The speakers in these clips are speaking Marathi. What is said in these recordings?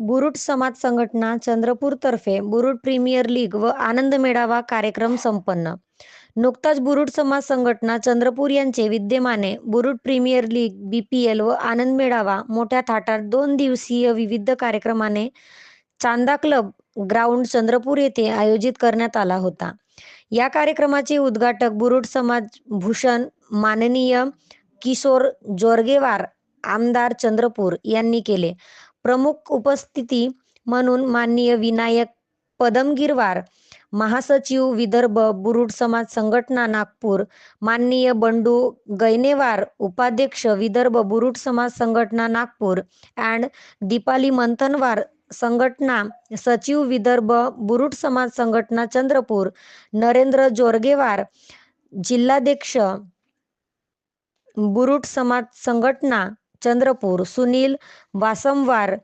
बुरुट समाज संघटना चंद्रपूरतर्फे बुरुट प्रीमियर लीग व आनंद मेळावा कार्यक्रम संपन्न. नुकताच बुरुड समाज संघटना चंद्रपूर यांचे विद्यमाने Burud premier league B P L व आनंद मेळावा मोठ्या थाटात दोन दिवसीय विविध कार्यक्रमाने चांदा क्लब ग्राउंड चंद्रपूर येथे आयोजित करण्यात आला होता. या कार्यक्रमाचे उद्घाटक बुरुट समाज भूषण माननीय किशोर जोरगेवार आमदार चंद्रपूर यांनी केले. प्रमुख उपस्थिती म्हणून माननीय विनायक पदमगिरवार महासचिव विदर्भ बुरुड समाज संघटना नागपूर माननीय बंडू गैनेवार उपाध्यक्ष विदर्भ बुरुड समाज संघटना नागपूर अँड दीपाली मंथनवार संघटना सचिव विदर्भ बुरुड समाज संघटना चंद्रपूर नरेंद्र जोरगेवार जिल्हाध्यक्ष बुरुड समाज संघटना चंद्रपूर सुनील वासमवार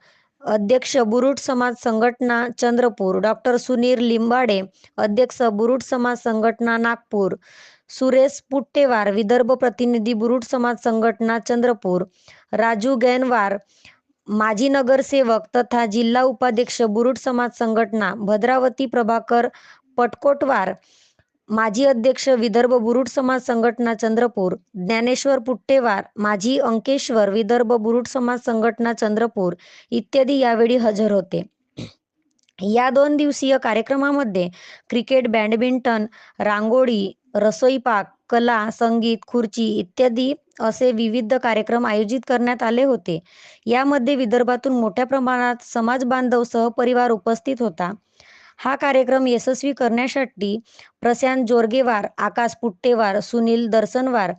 अध्यक्ष बुरुड समाज संघटना चंद्रपूर डॉक्टर सुनील लिंबाडे अध्यक्ष बुरुड समाज संघटना नागपूर सुरेश पुट्टेवार विदर्भ प्रतिनिधी बुरुड समाज संघटना चंद्रपूर राजू गैनवार माजी नगरसेवक तथा जिल्हा उपाध्यक्ष बुरुड समाज संघटना भद्रावती प्रभाकर पटकोटवार माजी अध्यक्ष विदर्भ बुरुड समाज संघटना चंद्रपूर ज्ञानेश्वर पुट्टेवार माजी अंकेश्वर विदर्भ बुरुड समाज संघटना चंद्रपूर इत्यादी यावेळी हजर होते. या दोन दिवसीय कार्यक्रमामध्ये क्रिकेट बॅडमिंटन रांगोळी रसोईपाक कला संगीत खुर्ची इत्यादी असे विविध कार्यक्रम आयोजित करण्यात आले होते. यामध्ये विदर्भातून मोठ्या प्रमाणात समाज बांधव सहपरिवार उपस्थित होता. हा कार्यक्रम यशस्वी करण्यासाठी प्रशांत जोरगेवार आकाश पुट्टेवार सुनील दर्शनवार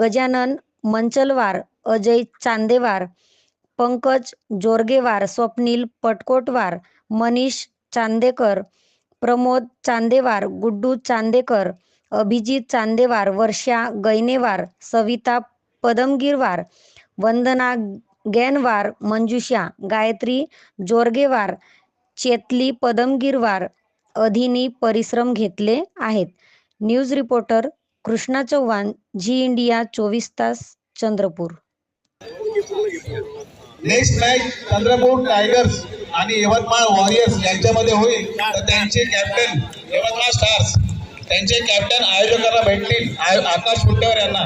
गजानन मंचलवार अजय चांदेवार पंकज जोरगेवार स्वप्नील पटकोटवार मनीष चांदेकर प्रमोद चांदेवार गुड्डू चांदेकर अभिजित चांदेवार वर्षा गैनेवार सविता पदमगिरवार वंदना गॅनवार मंजुषा गायत्री जोरगेवार चेतली पदमगिरवार अधिनी परिश्रम घेतले आहेत. News reporter Krishna Chavan ji India चोवीस तास Chandrapur. Next match Chandrapur tigers आणि यवतमाळ वॉरियर्स यांच्यामध्ये होईल. तर त्यांचे कॅप्टन यवतमाळ स्टार्स त्यांचे कॅप्टन आयोजकांना भेटतील. आकाश फुटेवर यांना.